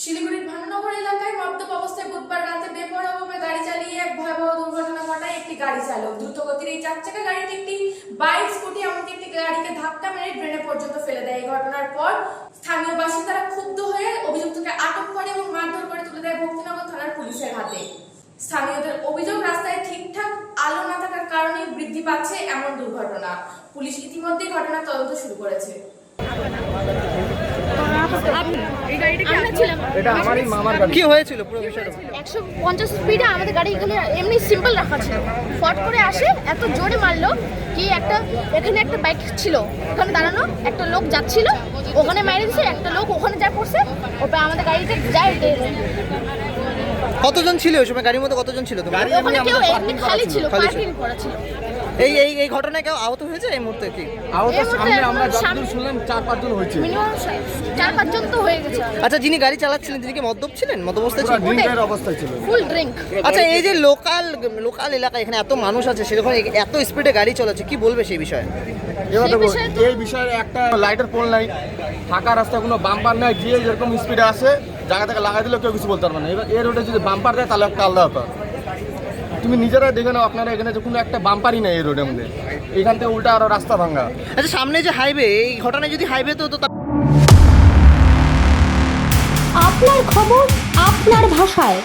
শিলিগুড়ির ভানুনগর এলাকায় মদ্যপ অবস্থায় বুধবার রাতে বেপরোয়াভাবে গাড়ি চালিয়ে এক ভয়াবহ দুর্ঘটনা ঘটায় একটি গাড়ি চালক। দ্রুতগতির এই চার চাকা গাড়িটি একটি বাইক, স্কুটি এমনকি একটি গাড়িকে ধাক্কা মেরে ড্রেনে পর্যন্ত ফেলে দেয়। এই ঘটনার পর স্থানীয় বাসিন্দারা ক্ষুব্ধ হয়ে অভিযুক্তকে আটক করে এবং মারধর করে তুলে দেয় ভক্তিনগর থানার পুলিশের হাতে। স্থানীয়দের অভিযোগ, রাস্তায় ঠিকঠাক আলো না থাকার কারণে বৃদ্ধি পাচ্ছে এমন দুর্ঘটনা। পুলিশ ইতিমধ্যেই ঘটনা তদন্ত শুরু করেছে। কি হয়েছিল পুরো বিষয়টা? একশো পঞ্চাশ স্পিডে আমাদের গাড়িগুলো এমনি সিম্পল রাখা ছিল। ফট করে আসে এত জোরে মারলো কি একটা এখানে একটা বাইক ছিল। ওখানে দাঁড়ানো একটা লোক যাচ্ছিল ওখানে মেরে দিছে একটা লোক ওখানে যা পড়ছে ওটা আমাদের গাড়িতে যায় কতজন ছিল ওই সময়? গাড়ির মধ্যে কতজন ছিল তোমার? ওখানে এমনি খালি ছিল। পার্কিং করা ছিল। এই এই এই ঘটনায় কেউ আহত হয়েছে এই মুহূর্তে কি? আহত সামনে আমরা যতদূর শুনলাম চার পাঁচজন হয়েছে। মিনিমাম চার পাঁচজন তো হয়ে গেছে। আচ্ছা যিনি গাড়ি চালাচ্ছিলেন তিনি কি মদ্যপ ছিলেন? পুরো ছিলেন? ড্রিঙ্কের অবস্থায় ছিল ফুল ড্রিঙ্ক আচ্ছা এই যে লোকাল লোকাল এলাকা এখানে এত মানুষ আছে সেরকম এত স্পিডে গাড়ি চলাচ্ছে কি বলবে সেই বিষয়ে? এবার দেখো বিষয়ে এই বিষয়ে একটা লাইটের পোল নাই। ফাঁকা রাস্তা কোনো বাম্পার নাই গিয়ে যেরকম স্পিডে আসে জায়গা থেকে লাগাই দিলেও কেউ কিছু বলতে পারবে না। এবার এর রোডে যদি বাম্পার দেয় তাহলে একটা আলাদা ব্যাপার। তুমি নিজেরা দেখে নাও আপনারা এখানে যে কোনো একটা বাম্পারই নেই এই রোডের মধ্যে। এখান থেকে উল্টা আরও রাস্তা ভাঙা। আচ্ছা সামনে যে হাইওয়ে এই ঘটনায় যদি হাইওয়ে তো আপনার খবর আপনার ভাষায়।